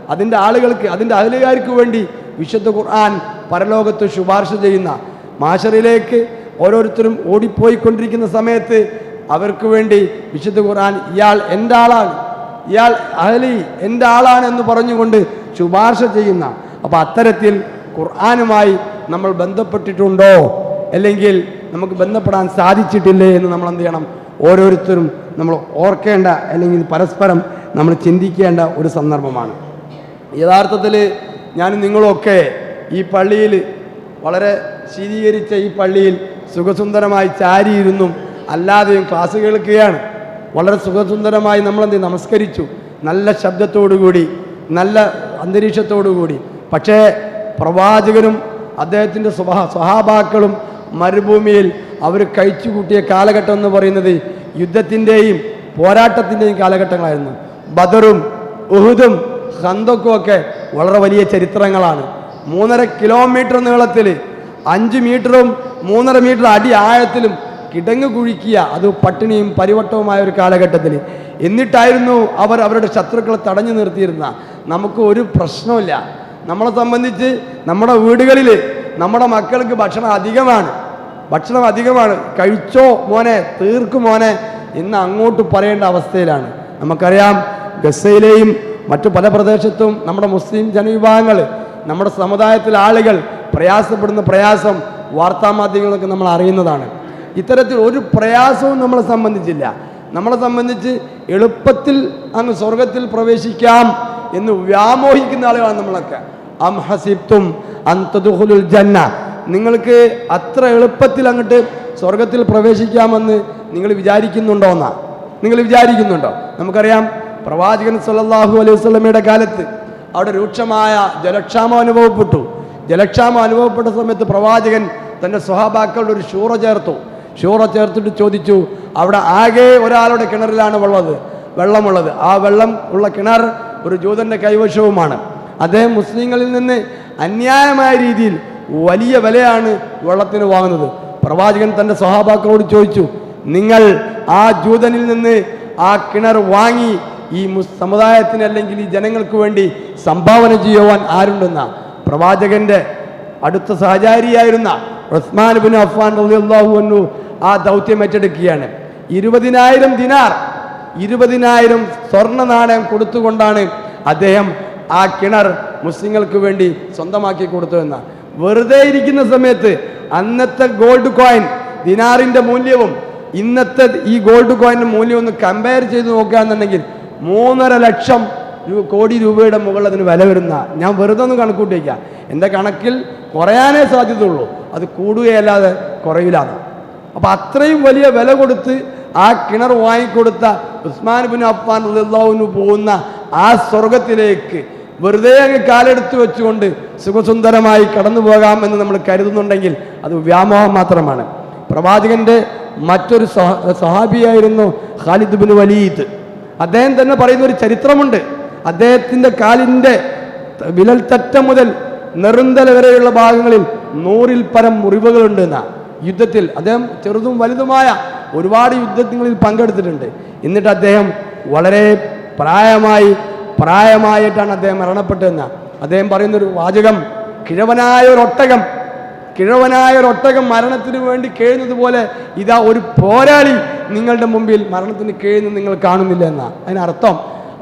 അതിന്റെ ആളുകൾക്ക് അതിന്റെ അഹലുകാർക്ക് വേണ്ടി വിശുദ്ധ ഖുർആൻ പരലോകത്ത് ശുപാർശ ചെയ്യുന്ന മാഷറിലേക്ക് ഓരോരുത്തരും ഓടിപ്പോയിക്കൊണ്ടിരിക്കുന്ന സമയത്ത് അവർക്ക് വേണ്ടി വിശുദ്ധ ഖുർആൻ ഇയാൾ എന്റെ ആളാണ് ഇയാൾ അഹലി എന്റെ ആളാണ് എന്ന് പറഞ്ഞുകൊണ്ട് ശുപാർശ ചെയ്യുന്ന. അപ്പോൾ അത്തരത്തിൽ ഖുർആാനുമായി നമ്മൾ ബന്ധപ്പെട്ടിട്ടുണ്ടോ? അല്ലെങ്കിൽ നമുക്ക് ബന്ധപ്പെടാൻ സാധിച്ചിട്ടില്ലേ എന്ന് നമ്മൾ എന്ത് ചെയ്യണം? ഓരോരുത്തരും നമ്മൾ ഓർക്കേണ്ട അല്ലെങ്കിൽ പരസ്പരം നമ്മൾ ചിന്തിക്കേണ്ട ഒരു സന്ദർഭമാണ്. യഥാർത്ഥത്തിൽ ഞാൻ നിങ്ങളൊക്കെ ഈ പള്ളിയിൽ വളരെ ശീതീകരിച്ച ഈ പള്ളിയിൽ സുഖസുന്ദരമായി ചാരിയിരുന്നും. അല്ലാതെയും ക്ലാസ് കേൾക്കുകയാണ്. വളരെ സുഖസുന്ദരമായി നമ്മളെന്ത്? നമസ്കരിച്ചു. നല്ല ശബ്ദത്തോടുകൂടി നല്ല അന്തരീക്ഷത്തോടുകൂടി പക്ഷേ പ്രവാചകനും അദ്ദേഹത്തിന്റെ സ്വഭാ സ്വഹാബാക്കളും മരുഭൂമിയിൽ അവർ കഴിച്ചു കൂട്ടിയ കാലഘട്ടം എന്ന് പറയുന്നത് യുദ്ധത്തിന്റെയും പോരാട്ടത്തിന്റെയും കാലഘട്ടങ്ങളായിരുന്നു. ബദറും ഉഹുദും ഹന്തക്കും ഒക്കെ വളരെ വലിയ ചരിത്രങ്ങളാണ്. മൂന്നര കിലോമീറ്റർ നീളത്തിൽ അഞ്ച് മീറ്ററും മൂന്നര മീറ്റർ അടി ആഴത്തിലും കിടങ്ങ് കുഴിക്കുക അത് പട്ടിണിയും പരിവട്ടവുമായ ഒരു കാലഘട്ടത്തിൽ. എന്നിട്ടായിരുന്നു അവർ അവരുടെ ശത്രുക്കളെ തടഞ്ഞു നിർത്തിയിരുന്ന. നമുക്ക് ഒരു പ്രശ്നമില്ല നമ്മളെ സംബന്ധിച്ച് നമ്മുടെ വീടുകളിൽ നമ്മുടെ മക്കൾക്ക് ഭക്ഷണം അധികമാണ്. ഭക്ഷണം അധികമാണ്. കഴിച്ചോ മോനെ തീർക്കും മോനെ എന്ന് അങ്ങോട്ട് പറയേണ്ട അവസ്ഥയിലാണ്. നമുക്കറിയാം ഗസയിലെയും മറ്റു പല പ്രദേശത്തും നമ്മുടെ മുസ്ലിം ജനവിഭാഗങ്ങൾ നമ്മുടെ സമുദായത്തിലെ ആളുകൾ പ്രയാസപ്പെടുന്ന പ്രയാസം വാർത്താമാധ്യമങ്ങളൊക്കെ നമ്മൾ അറിയുന്നതാണ്. ഇത്തരത്തിൽ ഒരു പ്രയാസവും നമ്മളെ സംബന്ധിച്ചില്ല. നമ്മളെ സംബന്ധിച്ച് എളുപ്പത്തിൽ അങ്ങ് സ്വർഗത്തിൽ പ്രവേശിക്കാം എന്ന് വ്യാമോഹിക്കുന്ന ആളുകളാണ് നമ്മളൊക്കെ. അം ഹസിബ്തും അന്തദുഹുലുൽ ജന്ന. നിങ്ങൾക്ക് അത്ര എളുപ്പത്തിൽ അങ്ങോട്ട് സ്വർഗത്തിൽ പ്രവേശിക്കാമെന്ന് നിങ്ങൾ വിചാരിക്കുന്നുണ്ടോ എന്നാ? നിങ്ങൾ വിചാരിക്കുന്നുണ്ടോ? നമുക്കറിയാം പ്രവാചകൻ സല്ലല്ലാഹു അലൈഹി വസല്ലമയുടെ കാലത്ത് അവിടെ രൂക്ഷമായ ജലക്ഷാമം അനുഭവപ്പെട്ടു. ജലക്ഷാമം അനുഭവപ്പെട്ട സമയത്ത് പ്രവാചകൻ തന്റെ സ്വഹാബാക്കളുടെ ഒരു ഷൂറ ചേർത്തു. ഷൂറ ചേർത്തിട്ട് ചോദിച്ചു അവിടെ ആകെ ഒരാളുടെ കിണറിലാണ് ഉള്ളത് വെള്ളമുള്ളത്. ആ വെള്ളം ഉള്ള കിണർ ഒരു ജൂതന്റെ കൈവശവുമാണ്. അദ്ദേഹം മുസ്ലിങ്ങളിൽ നിന്ന് അന്യായമായ രീതിയിൽ വലിയ വിലയാണ് വെള്ളത്തിന് വാങ്ങുന്നത്. പ്രവാചകൻ തന്റെ സ്വഹാബാക്കളോട് ചോദിച്ചു നിങ്ങൾ ആ ജൂതനിൽ നിന്ന് ആ കിണർ വാങ്ങി ഈ സമുദായത്തിന് അല്ലെങ്കിൽ ഈ ജനങ്ങൾക്ക് വേണ്ടി സംഭാവന ചെയ്യുവാൻ ആരുണ്ടെന്ന പ്രവാചകന്റെ അടുത്ത സഹചാരിയായിരുന്ന ഉസ്മാൻ ബിൻ അഫ്ഫാൻ റളിയല്ലാഹു അൻഹു ആ ദൗത്യം ഏറ്റെടുക്കുകയാണ്. ഇരുപതിനായിരം ദിനാർ ഇരുപതിനായിരം സ്വർണ നാണയം കൊടുത്തുകൊണ്ടാണ് അദ്ദേഹം ആ കിണർ മുസ്ലിങ്ങൾക്ക് വേണ്ടി സ്വന്തമാക്കി കൊടുത്തുവെന്ന വെറുതെ ഇരിക്കുന്ന സമയത്ത് അന്നത്തെ ഗോൾഡ് കോയിൻ ദിനാറിന്റെ മൂല്യവും ഇന്നത്തെ ഈ ഗോൾഡ് കോയിന്റെ മൂല്യം ഒന്ന് കമ്പയർ ചെയ്ത് നോക്കുകയാണെന്നുണ്ടെങ്കിൽ മൂന്നര ലക്ഷം കോടി രൂപയുടെ മുകളിൽ അതിന് വില വരുന്ന ഞാൻ വെറുതെ ഒന്ന് കണക്കൂട്ടിയേക്കാം. എന്റെ കണക്കിൽ കുറയാനേ സാധ്യതയുള്ളൂ. അത് കൂടുകയല്ലാതെ കുറയില്ലാതെ. അപ്പോൾ അത്രയും വലിയ വില കൊടുത്ത് ആ കിണർ വാങ്ങിക്കൊടുത്ത ഉസ്മാൻ ബിൻ അഫ്ഫാൻ റളിയല്ലാഹുവിന് പോകുന്ന ആ സ്വർഗത്തിലേക്ക് വെറുതെ അങ്ങ് കാലെടുത്ത് വെച്ചുകൊണ്ട് സുഖസുന്ദരമായി കടന്നു പോകാം എന്ന് നമ്മൾ കരുതുന്നുണ്ടെങ്കിൽ അത് വ്യാമോഹം മാത്രമാണ്. പ്രവാചകന്റെ മറ്റൊരു സഹ- സഹാബിയായിരുന്നു ഖാലിദ് ബിൻ വലീദ്. അദ്ദേഹം തന്നെ പറയുന്ന ഒരു ചരിത്രമുണ്ട്. അദ്ദേഹത്തിന്റെ കാലിന്റെ വിലൽത്തറ്റം മുതൽ നെറുന്തല വരെയുള്ള ഭാഗങ്ങളിൽ നൂറിൽ പരം മുറിവുകളുണ്ട് എന്നാ. യുദ്ധത്തിൽ അദ്ദേഹം ചെറുതും വലുതുമായ ഒരുപാട് യുദ്ധങ്ങളിൽ പങ്കെടുത്തിട്ടുണ്ട്. എന്നിട്ട് അദ്ദേഹം വളരെ പ്രായമായി പ്രായമായിട്ടാണ് അദ്ദേഹം മരണപ്പെട്ടതെന്ന. അദ്ദേഹം പറയുന്നൊരു വാചകം കിഴവനായ ഒരു ഒട്ടകം കിഴവനായ ഒരു ഒട്ടകം മരണത്തിന് വേണ്ടി കേഴുന്നത് പോലെ ഇതാ ഒരു പോരാളി നിങ്ങളുടെ മുമ്പിൽ മരണത്തിന് കേഴുന്നത് നിങ്ങൾ കാണുന്നില്ല എന്നാ. അതിനർത്ഥം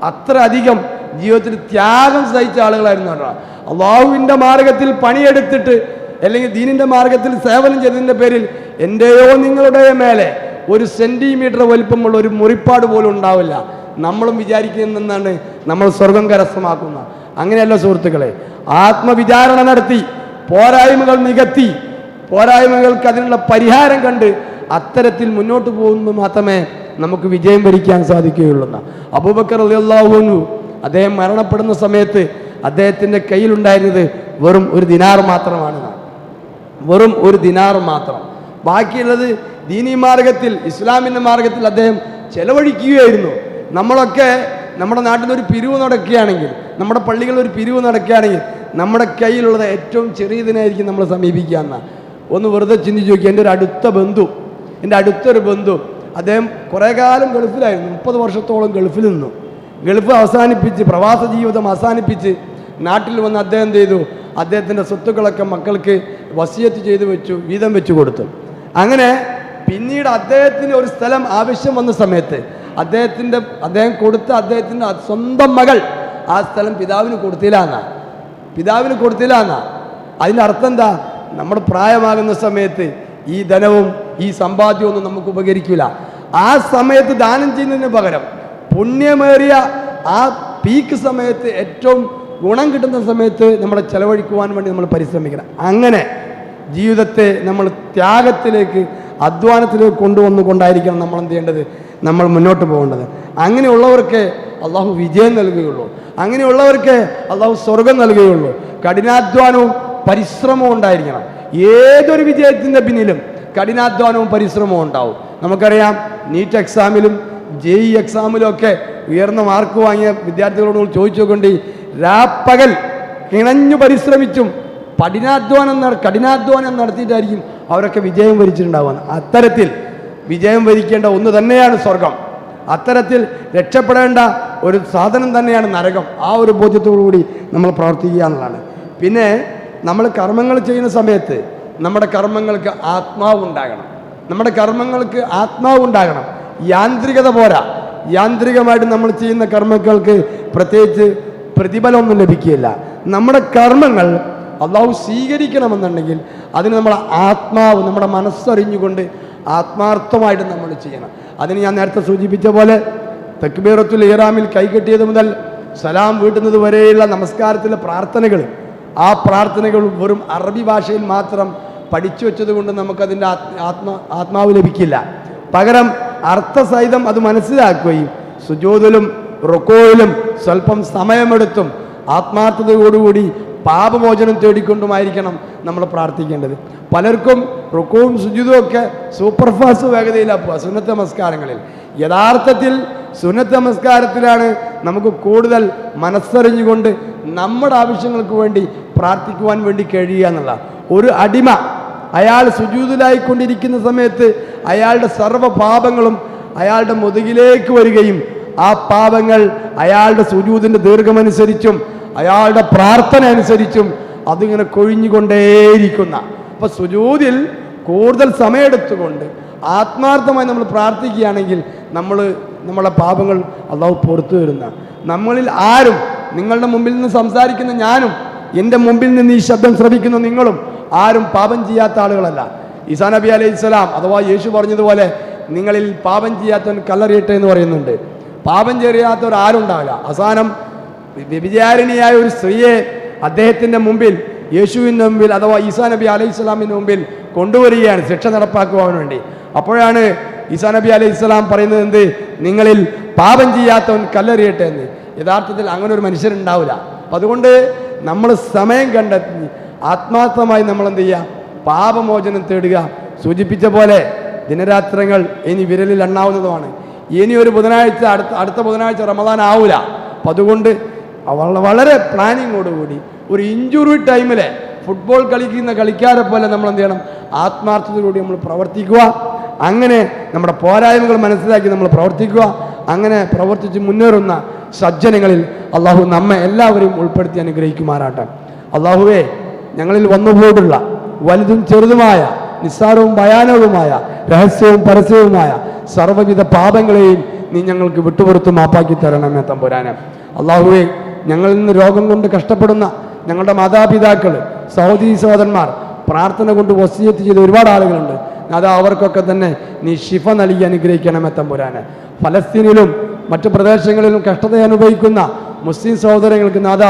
അത്ര അധികം ജീവിതത്തിൽ ത്യാഗം സഹിച്ച ആളുകളായിരുന്നു അള്ളാഹുവിന്റെ മാർഗത്തിൽ പണിയെടുത്തിട്ട് അല്ലെങ്കിൽ ദീനിന്റെ മാർഗത്തിൽ സേവനം ചെയ്തതിന്റെ പേരിൽ എന്റെയോ നിങ്ങളുടെയോ മേലെ ഒരു സെന്റിമീറ്റർ വലിപ്പമുള്ള ഒരു മുറിപ്പാട് പോലും ഉണ്ടാവില്ല. നമ്മളും വിചാരിക്കുന്നതെന്നാണ് നമ്മൾ സ്വർഗം കരസ്ഥമാക്കുന്ന. അങ്ങനെയല്ല സുഹൃത്തുക്കളെ ആത്മവിചാരണ നടത്തി പോരായ്മകൾ നികത്തി പോരായ്മകൾക്ക് അതിനുള്ള പരിഹാരം കണ്ട് അത്തരത്തിൽ മുന്നോട്ട് പോകുമ്പോൾ മാത്രമേ നമുക്ക് വിജയം ഭരിക്കാൻ സാധിക്കുകയുള്ളൂ. അബൂബക്കർ അള്ളാഹുനു അദ്ദേഹം മരണപ്പെടുന്ന സമയത്ത് അദ്ദേഹത്തിന്റെ കയ്യിലുണ്ടായിരുന്നത് വെറും ഒരു ദിനാർ മാത്രമാണ്. വെറും ഒരു ദിനാർ മാത്രം. ബാക്കിയുള്ളത് ദീനി മാർഗത്തിൽ ഇസ്ലാമിന്റെ മാർഗത്തിൽ അദ്ദേഹം ചെലവഴിക്കുകയായിരുന്നു. നമ്മളൊക്കെ നമ്മുടെ നാട്ടിൽ ഒരു പിരിവ് നടക്കുകയാണെങ്കിൽ നമ്മുടെ പള്ളികളിൽ ഒരു പിരിവ് നടക്കുകയാണെങ്കിൽ നമ്മുടെ കയ്യിലുള്ളത് ഏറ്റവും ചെറിയതിനായിരിക്കും നമ്മൾ സമീപിക്കുക എന്ന. ഒന്ന് വെറുതെ ചിന്തിച്ച് നോക്കി എന്റെ ഒരു അടുത്ത ബന്ധു എന്റെ അടുത്തൊരു ബന്ധു അദ്ദേഹം കുറേ കാലം ഗൾഫിലായിരുന്നു മുപ്പത് വർഷത്തോളം ഗൾഫിൽ നിന്നു. ഗൾഫ് അവസാനിപ്പിച്ച് പ്രവാസ ജീവിതം അവസാനിപ്പിച്ച് നാട്ടിൽ വന്ന് അദ്ദേഹം എന്ത് ചെയ്തു? അദ്ദേഹത്തിന്റെ സ്വത്തുക്കളൊക്കെ മക്കൾക്ക് വസിയത്ത് ചെയ്തു വെച്ചു വീതം വെച്ചു കൊടുത്തു. അങ്ങനെ പിന്നീട് അദ്ദേഹത്തിന് ഒരു സ്ഥലം ആവശ്യം വന്ന സമയത്ത് അദ്ദേഹത്തിന്റെ അദ്ദേഹം കൊടുത്ത അദ്ദേഹത്തിന്റെ സ്വന്തം മകൾ ആ സ്ഥലം പിതാവിന് കൊടുത്തില്ല എന്നാ. പിതാവിന് കൊടുത്തില്ല എന്നാ. അതിന്റെ അർത്ഥം എന്താ? നമ്മൾ പ്രായമാകുന്ന സമയത്ത് ഈ ധനവും ഈ സമ്പാദ്യവും ഒന്നും നമുക്ക് ഉപകരിക്കില്ല ആ സമയത്ത് ദാനം ചെയ്യുന്നതിന് പകരം പുണ്യമേറിയ ആ പീക്ക് സമയത്ത് ഏറ്റവും ഗുണം കിട്ടുന്ന സമയത്ത് നമ്മളെ ചെലവഴിക്കുവാൻ വേണ്ടി നമ്മൾ പരിശ്രമിക്കണം. അങ്ങനെ ജീവിതത്തെ നമ്മൾ ത്യാഗത്തിലേക്ക് അധ്വാനത്തിലേക്ക് കൊണ്ടുവന്നുകൊണ്ടായിരിക്കണം നമ്മൾ എന്ത് ചെയ്യേണ്ടത്? നമ്മൾ മുന്നോട്ട് പോകേണ്ടത്. അങ്ങനെയുള്ളവർക്ക് അള്ളാഹു വിജയം നൽകുകയുള്ളൂ. അങ്ങനെയുള്ളവർക്ക് അള്ളാഹു സ്വർഗം നൽകുകയുള്ളൂ. കഠിനാധ്വാനവും പരിശ്രമവും ഉണ്ടായിരിക്കണം. ഏതൊരു വിജയത്തിന്റെ പിന്നിലും കഠിനാധ്വാനവും പരിശ്രമവും ഉണ്ടാവും. നമുക്കറിയാം നീറ്റ് എക്സാമിലും ജെ ഇ എക്സാമിലും ഒക്കെ ഉയർന്ന മാർക്ക് വാങ്ങിയ വിദ്യാർത്ഥികളോട് നമ്മൾ ചോദിച്ചു കൊണ്ട് രാപ്പകൽ കിണഞ്ഞു പരിശ്രമിച്ചും പഠിനാധ്വാനം കഠിനാധ്വാനം നടത്തിയിട്ടായിരിക്കും അവരൊക്കെ വിജയം വരിച്ചിട്ടുണ്ടാവുക. അത്തരത്തിൽ വിജയം വരിക്കേണ്ട ഒന്ന് തന്നെയാണ് സ്വർഗം. അത്തരത്തിൽ രക്ഷപ്പെടേണ്ട ഒരു സാധനം തന്നെയാണ് നരകം. ആ ഒരു കൂടി നമ്മൾ പ്രവർത്തിക്കുക എന്നുള്ളതാണ്. പിന്നെ നമ്മൾ കർമ്മങ്ങൾ ചെയ്യുന്ന സമയത്ത് നമ്മുടെ കർമ്മങ്ങൾക്ക് ആത്മാവ് ഉണ്ടാകണം. നമ്മുടെ കർമ്മങ്ങൾക്ക് ആത്മാവ് ഉണ്ടാകണം. യാന്ത്രികത പോരാ. യാന്ത്രികമായിട്ട് നമ്മൾ ചെയ്യുന്ന കർമ്മങ്ങൾക്ക് പ്രത്യേകിച്ച് പ്രതിഫലമൊന്നും ലഭിക്കുകയില്ല. നമ്മുടെ കർമ്മങ്ങൾ അള്ളാഹു സ്വീകരിക്കണമെന്നുണ്ടെങ്കിൽ അതിന് നമ്മൾ ആത്മാവ് നമ്മുടെ മനസ്സറിഞ്ഞുകൊണ്ട് ആത്മാർത്ഥമായിട്ട് നമ്മൾ ചെയ്യണം. അതിന് ഞാൻ നേരത്തെ സൂചിപ്പിച്ച പോലെ തക്ബീറത്തുൽ ഇറാമിൽ കൈകെട്ടിയത് മുതൽ സലാം വീട്ടുന്നത് വരെയുള്ള നമസ്കാരത്തിലെ പ്രാർത്ഥനകൾ ആ പ്രാർത്ഥനകൾ വെറും അറബി ഭാഷയിൽ മാത്രം പഠിച്ചു വെച്ചത് കൊണ്ട് നമുക്കതിന്റെ ആത്മ ആത്മാവ് ലഭിക്കില്ല. പകരം അർത്ഥസഹിതം അത് മനസ്സിലാക്കുകയും സുജോതിലും റൊക്കോയിലും സ്വല്പം സമയമെടുത്തും ആത്മാർത്ഥതയോടുകൂടി പാപമോചനം തേടിക്കൊണ്ടുമായിരിക്കണം നമ്മൾ പ്രാർത്ഥിക്കേണ്ടത്. പലർക്കും റുക്കവും സുജിതും ഒക്കെ സൂപ്പർ ഫാസ്റ്റ് വേഗതയിലാണ് പോവുക സുന്നത്ത് നമസ്കാരങ്ങളിൽ. യഥാർത്ഥത്തിൽ സുന്നത്ത് നമസ്കാരത്തിലാണ് നമുക്ക് കൂടുതൽ മനസ്സറിഞ്ഞുകൊണ്ട് നമ്മുടെ ആവശ്യങ്ങൾക്ക് വേണ്ടി പ്രാർത്ഥിക്കുവാൻ വേണ്ടി കഴിയുക എന്നുള്ള ഒരു അടിമ അയാൾ സുജൂതിലായിക്കൊണ്ടിരിക്കുന്ന സമയത്ത് അയാളുടെ സർവ പാപങ്ങളും അയാളുടെ മുതുകിലേക്ക് വരികയും ആ പാപങ്ങൾ അയാളുടെ സുജൂതിന്റെ ദീർഘമനുസരിച്ചും അയാളുടെ പ്രാർത്ഥന അനുസരിച്ചും അതിങ്ങനെ കൊഴിഞ്ഞുകൊണ്ടേയിരിക്കുന്ന. അപ്പൊ സുജൂതിൽ കൂടുതൽ സമയമെടുത്തുകൊണ്ട് ആത്മാർത്ഥമായി നമ്മൾ പ്രാർത്ഥിക്കുകയാണെങ്കിൽ നമ്മൾ നമ്മളെ പാപങ്ങൾ അള്ളാഹു പുറത്തു വരുന്ന നമ്മളിൽ ആരും നിങ്ങളുടെ മുമ്പിൽ നിന്ന് സംസാരിക്കുന്ന ഞാനും എന്റെ മുമ്പിൽ നിന്ന് ഈ ശബ്ദം ശ്രവിക്കുന്ന നിങ്ങളും ആരും പാപം ചെയ്യാത്ത ആളുകളല്ല. ഈസാ നബി അലൈഹി സ്വലാം അഥവാ യേശു പറഞ്ഞതുപോലെ നിങ്ങളിൽ പാപം ചെയ്യാത്തവൻ കല്ലറിയട്ടെ എന്ന് പറയുന്നുണ്ട്. പാപം ചെയ്യാത്തവർ ആരും ഉണ്ടാവില്ല. അവസാനം വ്യഭിചാരിണിയായ ഒരു സ്ത്രീയെ അദ്ദേഹത്തിന്റെ മുമ്പിൽ യേശുവിന്റെ മുമ്പിൽ അഥവാ ഈസാ നബി അലൈഹി സ്വലാമിന്റെ മുമ്പിൽ കൊണ്ടുവരികയാണ് ശിക്ഷ നടപ്പാക്കുവാൻ വേണ്ടി. അപ്പോഴാണ് ഈസാ നബി അലൈഹി സ്വലാം പറയുന്നത് എന്ത്? നിങ്ങളിൽ പാപം ചെയ്യാത്തവൻ കല്ലെറിയട്ടെ എന്ന്. യഥാർത്ഥത്തിൽ അങ്ങനെ ഒരു മനുഷ്യരുണ്ടാവില്ല. അപ്പം അതുകൊണ്ട് നമ്മൾ സമയം കണ്ടെത്തി ആത്മാർത്ഥമായി നമ്മൾ എന്ത് ചെയ്യുക? പാപമോചനം തേടുക. സൂചിപ്പിച്ച പോലെ ദിനരാത്രങ്ങൾ ഇനി വിരലിൽ എണ്ണാവുന്നതുമാണ്. ഇനി ഒരു ബുധനാഴ്ച അടുത്ത അടുത്ത ബുധനാഴ്ച റമദാൻ ആവില്ല അപ്പം അതുകൊണ്ട് വളരെ പ്ലാനിങ്ങോട് കൂടി ഒരു ഇഞ്ചുറി ടൈമിൽ ഫുട്ബോൾ കളിക്കുന്ന കളിക്കാരെ പോലെ നമ്മൾ എന്ത് ചെയ്യണം? ആത്മാർത്ഥതയിലൂടെ നമ്മൾ പ്രവർത്തിക്കുക. അങ്ങനെ നമ്മുടെ പോരായ്മകൾ മനസ്സിലാക്കി നമ്മൾ പ്രവർത്തിക്കുക. അങ്ങനെ പ്രവർത്തിച്ച് മുന്നേറുന്ന സജ്ജനങ്ങളിൽ അള്ളാഹു നമ്മെ എല്ലാവരെയും ഉൾപ്പെടുത്തി അനുഗ്രഹിക്കുമാറാട്ടെ അള്ളാഹുവേ ഞങ്ങളിൽ വന്നുപോയിട്ടുള്ള വലുതും ചെറുതുമായ നിസ്സാരവും ഭയാനകവുമായ രഹസ്യവും പരസ്യവുമായ സർവവിധ പാപങ്ങളെയും നീ ഞങ്ങൾക്ക് വിട്ടുപുറത്ത് മാപ്പാക്കി തരണമേ തമ്പുരാനെ. അള്ളാഹുവെ ഞങ്ങളിൽ നിന്ന് രോഗം കൊണ്ട് കഷ്ടപ്പെടുന്ന ഞങ്ങളുടെ മാതാപിതാക്കൾ സഹോദരി സഹോദരന്മാർ പ്രാർത്ഥന കൊണ്ട് വസീയത്ത് ചെയ്ത ഒരുപാട് ആളുകളുണ്ട്. അത് അവർക്കൊക്കെ തന്നെ നീ ശിഫ നൽകി അനുഗ്രഹിക്കണമേ തമ്പുരാനെ. ഫലസ്തീനിലും മറ്റു പ്രദേശങ്ങളിലും കഷ്ടത അനുഭവിക്കുന്ന മുസ്ലിം സഹോദരങ്ങൾക്ക് നാഥ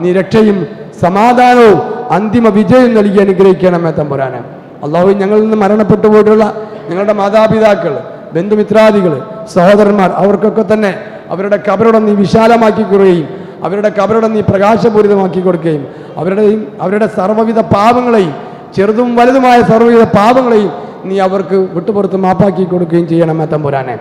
നീ രക്ഷയും സമാധാനവും അന്തിമ വിജയം നൽകി അനുഗ്രഹിക്കണമേ തമ്പുരാനെ. അള്ളാഹു ഞങ്ങളിൽ നിന്ന് മരണപ്പെട്ടു പോയിട്ടുള്ള ഞങ്ങളുടെ മാതാപിതാക്കൾ ബന്ധുമിത്രാദികൾ സഹോദരന്മാർ അവർക്കൊക്കെ തന്നെ അവരുടെ കബറിടം നീ വിശാലമാക്കി കൊടുക്കുകയും അവരുടെ കബറിടം നീ പ്രകാശപൂരിതമാക്കി കൊടുക്കുകയും അവരുടെയും അവരുടെ സർവ്വവിധ പാപങ്ങളെയും ചെറുതും വലുതുമായ സർവ്വവിധ പാപങ്ങളെയും നീ അവർക്ക് വിട്ടുപുറത്ത് മാപ്പാക്കി കൊടുക്കുകയും ചെയ്യണമേ തമ്പുരാനെ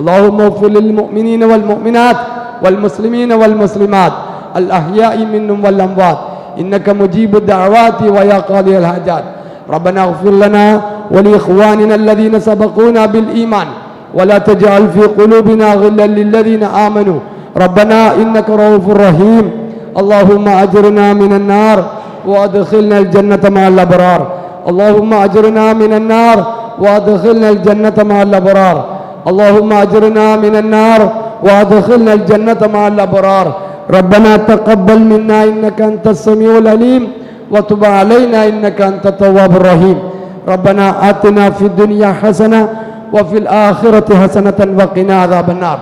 اللهم اغفر للمؤمنين والمؤمنات والمسلمين والمسلمات الأحياء منهم والأموات إنك مجيب الدعوات ويا قاضي الحاجات ربنا اغفر لنا ولإخواننا الذين سبقونا بالإيمان ولا تجعل في قلوبنا غلا للذين آمنوا ربنا إنك رؤوف رحيم. اللهم أجرنا من النار وأدخلنا الجنة مع الأبرار. اللهم أجرنا من النار وأدخلنا الجنة مع الأبرار. اللهم أجرنا من النار وأدخلنا الجنة مع الأبرار. ربنا تقبل منا إنك أنت السميع العليم وتب علينا إنك أنت التواب الرحيم. ربنا آتنا في الدنيا حسنة وفي الآخرة حسنة وقنا عذاب النار.